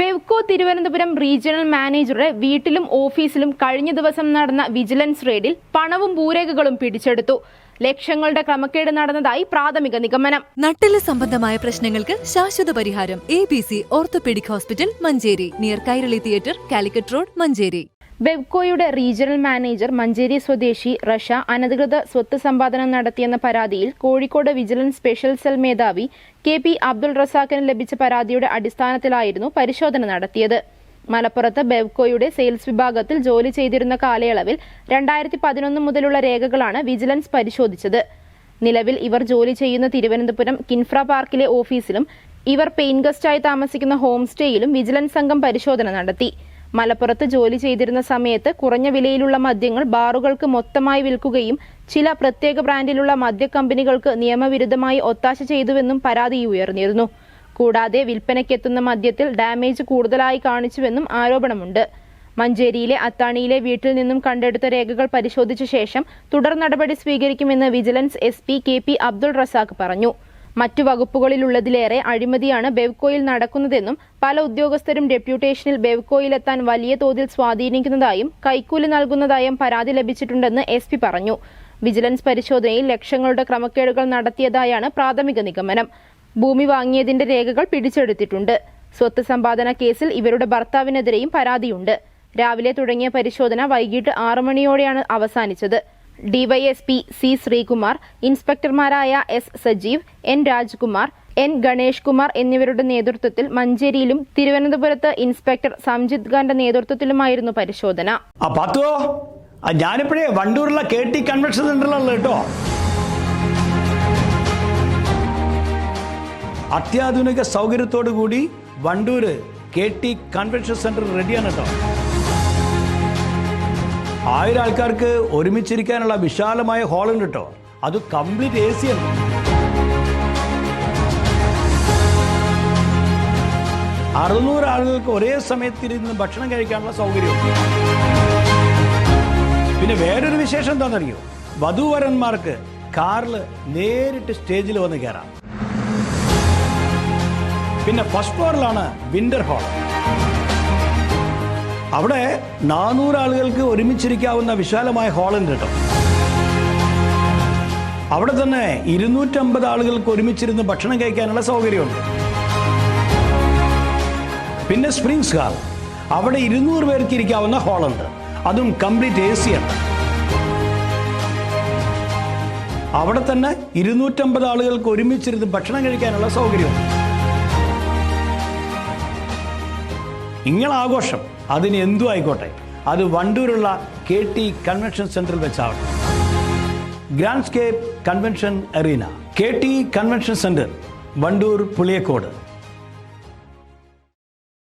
Bevco Thiruvananthapuram regional മാനേജറുടെ വീട്ടിലും ഓഫീസിലും കഴിഞ്ഞ ദിവസം നടന്ന വിജിലൻസ് റെയ്ഡിൽ പണവും ഭൂരേഖകളും പിടിച്ചെടുത്തു. ലക്ഷങ്ങളുടെ ക്രമക്കേട് നടന്നതായി പ്രാഥമിക നിഗമനം. നട്ടെല്ല് സംബന്ധമായ പ്രശ്നങ്ങൾക്ക് ശാശ്വത പരിഹാരം A B C orthopaedic hospital Manjeri near Kairali theatre Calicut road Manjeri. ബെവ്കോയുടെ regional manager Manjeri സ്വദേശി റഷ അനധികൃത സ്വത്ത് സമ്പാദനം നടത്തിയെന്ന പരാതിയിൽ കോഴിക്കോട് വിജിലൻസ് സ്പെഷ്യൽ സെൽ മേധാവി കെ പി അബ്ദുൾ റസാഖിന് ലഭിച്ച പരാതിയുടെ അടിസ്ഥാനത്തിലായിരുന്നു പരിശോധന നടത്തിയത്. മലപ്പുറത്ത് ബെവ്കോയുടെ സെയിൽസ് വിഭാഗത്തിൽ ജോലി ചെയ്തിരുന്ന കാലയളവിൽ രണ്ടായിരത്തി പതിനൊന്ന് മുതലുള്ള രേഖകളാണ് വിജിലൻസ് പരിശോധിച്ചത്. നിലവിൽ ഇവർ ജോലി ചെയ്യുന്ന തിരുവനന്തപുരം കിൻഫ്ര പാർക്കിലെ ഓഫീസിലും ഇവർ പെയിൻ ഗസ്റ്റായി താമസിക്കുന്ന ഹോം സ്റ്റേയിലും വിജിലൻസ് സംഘം പരിശോധന നടത്തി. മലപ്പുറത്ത് ജോലി ചെയ്തിരുന്ന സമയത്ത് കുറഞ്ഞ വിലയിലുള്ള മദ്യങ്ങൾ ബാറുകൾക്ക് മൊത്തമായി വിൽക്കുകയും ചില പ്രത്യേക ബ്രാൻഡിലുള്ള മദ്യ കമ്പനികൾക്ക് നിയമവിരുദ്ധമായി ഒത്താശ ചെയ്തുവെന്നും പരാതി ഉയർന്നിരുന്നു. കൂടാതെ വിൽപ്പനയ്ക്കെത്തുന്ന മദ്യത്തിൽ ഡാമേജ് കൂടുതലായി കാണിച്ചുവെന്നും ആരോപണമുണ്ട്. മഞ്ചേരിയിലെ അത്താണിയിലെ വീട്ടിൽ നിന്നും കണ്ടെടുത്ത രേഖകൾ പരിശോധിച്ച ശേഷം തുടർ നടപടി സ്വീകരിക്കുമെന്ന് vigilance S P K P Abdul Razak പറഞ്ഞു. മറ്റു വകുപ്പുകളിലുള്ളതിലേറെ അഴിമതിയാണ് ബെവ്കോയിൽ നടക്കുന്നതെന്നും പല ഉദ്യോഗസ്ഥരും ഡെപ്യൂട്ടേഷനിൽ ബെവ്കോയിലെത്താൻ വലിയ തോതിൽ സ്വാധീനിക്കുന്നതായും കൈക്കൂലി നൽകുന്നതായും പരാതി ലഭിച്ചിട്ടുണ്ടെന്ന് എസ് പറഞ്ഞു. വിജിലൻസ് പരിശോധനയിൽ ലക്ഷങ്ങളുടെ ക്രമക്കേടുകൾ നടത്തിയതായാണ് പ്രാഥമിക നിഗമനം. ഭൂമി വാങ്ങിയതിന്റെ രേഖകൾ പിടിച്ചെടുത്തിട്ടുണ്ട്. സ്വത്ത് സമ്പാദന കേസിൽ ഇവരുടെ ഭർത്താവിനെതിരെയും പരാതിയുണ്ട്. രാവിലെ തുടങ്ങിയ പരിശോധന വൈകിട്ട് ആറു മണിയോടെയാണ് അവസാനിച്ചത്. DYSP C Sreekumar ഇൻസ്പെക്ടർമാരായ S Sajeev N Rajkumar N Ganesh Kumar എന്നിവരുടെ നേതൃത്വത്തിൽ മഞ്ചേരിയിലും തിരുവനന്തപുരത്ത് ഇൻസ്പെക്ടർ സംജിത് ഖാന്റെ നേതൃത്വത്തിലുമായിരുന്നു പരിശോധന. ഞാനിപ്പോഴേ വണ്ടൂരിലെ കെ ടി കൺവെൻഷൻ സെന്ററിലുള്ള കേട്ടോ? അത്യാധുനിക സൗകര്യത്തോടു കൂടി Wandoor K T convention centre റെഡിയാണ് കേട്ടോ. ആയിരം ആൾക്കാർക്ക് ഒരുമിച്ചിരിക്കാനുള്ള വിശാലമായ ഹാളുണ്ട് കേട്ടോ അത് കംപ്ലീറ്റ് എ സി ആണ്. അറുന്നൂറ് ആളുകൾക്ക് ഒരേ സമയത്ത് ഇരുന്ന് ഭക്ഷണം കഴിക്കാനുള്ള സൗകര്യമുണ്ട് പിന്നെ വേറൊരു വിശേഷം എന്താണെന്നറിയോ? വധുവരന്മാർക്ക് കാറിൽ നേരിട്ട് സ്റ്റേജിൽ വന്ന് കയറാം പിന്നെ ഫസ്റ്റ് ഫ്ലോറിലാണ് വിന്റർ ഹാൾ അവിടെ നാനൂറ് ആളുകൾക്ക് ഒരുമിച്ചിരിക്കാവുന്ന വിശാലമായ ഹാളുണ്ട് കേട്ടോ. അവിടെ തന്നെ ഇരുന്നൂറ്റമ്പത് ആളുകൾക്ക് ഒരുമിച്ചിരുന്ന് ഭക്ഷണം കഴിക്കാനുള്ള സൗകര്യമുണ്ട്. പിന്നെ സ്പ്രിങ്സ് ഹാൾ അവിടെ ഇരുന്നൂറ് പേർക്ക് ഇരിക്കാവുന്ന ഹാളുണ്ട് അതും കംപ്ലീറ്റ് എ സിയാണ് അവിടെ തന്നെ ഇരുന്നൂറ്റമ്പത് ആളുകൾക്ക് ഒരുമിച്ചിരുന്ന് ഭക്ഷണം കഴിക്കാനുള്ള സൗകര്യമുണ്ട്. നിങ്ങൾ ആഘോഷം അതിന് എന്തു ആയിക്കോട്ടെ? അത് വണ്ടൂരുള്ള കെ ടി കൺവെൻഷൻ സെന്ററിൽ വെച്ചാവട്ടെ. Grand Scape convention arena K T convention centre Wandoor Puliyakode.